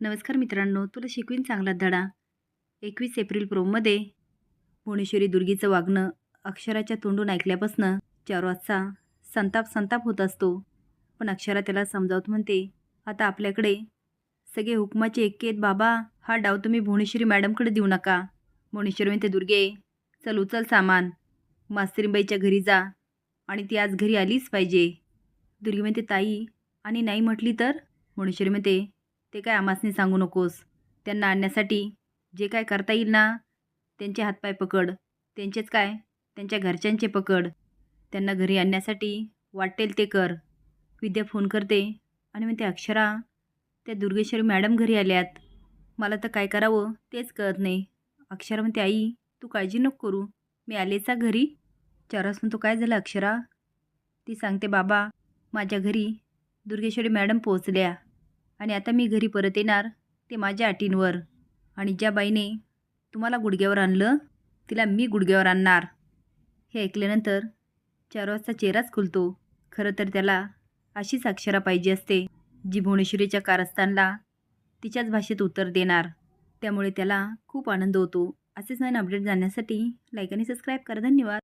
नमस्कार मित्रांनो तुला शिकवीन चांगला धडा. एकवीस एप्रिल प्रोमध्ये भुवनेश्वरी दुर्गीचं वागणं अक्षराच्या तोंडून ऐकल्यापासनं चार वाजता संताप संताप होत असतो. पण अक्षरा त्याला समजावत म्हणते आता आपल्याकडे सगळे हुकमाचे एक्के आहेत बाबा हा डाव तुम्ही भुवनेश्वरी मॅडमकडे देऊ नका. भुवनेश्वरी म्हणते दुर्गे चल उचल सामान. मास्तरीबाईच्या घरी जा. आणि ती आज घरी आलीच पाहिजे. दुर्गी म्हणते ताई आणि नाही म्हटली तर? भुवनेश्वरी म्हणते ते काय आमासनी सांगू नकोस. त्यांना आणण्यासाठी जे काय करता येईल ना त्यांचे हातपाय पकड. त्यांचेच काय? त्यांच्या घरच्यांचे पकड. त्यांना घरी आणण्यासाठी वाटेल ते कर. विद्या फोन करते आणि मग ते अक्षरा त्या दुर्गेश्वरी मॅडम घरी आल्यात. मला तर काय करावं तेच कळत नाही. अक्षरा म्हणते आई तू काळजी नको करू. मी आलेचा घरी. चारास म्हणतो काय झालं अक्षरा? ती सांगते बाबा माझ्या घरी दुर्गेश्वरी मॅडम पोहोचल्या. आणि आता मी घरी परत येणार ते माझ्या अटींवर आणि ज्या बाईने तुम्हाला गुडघ्यावर आणलं तिला मी गुडघ्यावर आणणार. हे ऐकल्यानंतर चार वाजता चेहराच खुलतो. खरं तर त्याला अशीच अक्षरा पाहिजे असते जी भुवनेश्वरीच्या कारस्थानला तिच्याच भाषेत उत्तर देणार. त्यामुळे त्याला खूप आनंद होतो. असेच नवीन अपडेट जाण्यासाठी लाईक आणि सबस्क्राईब करा. धन्यवाद.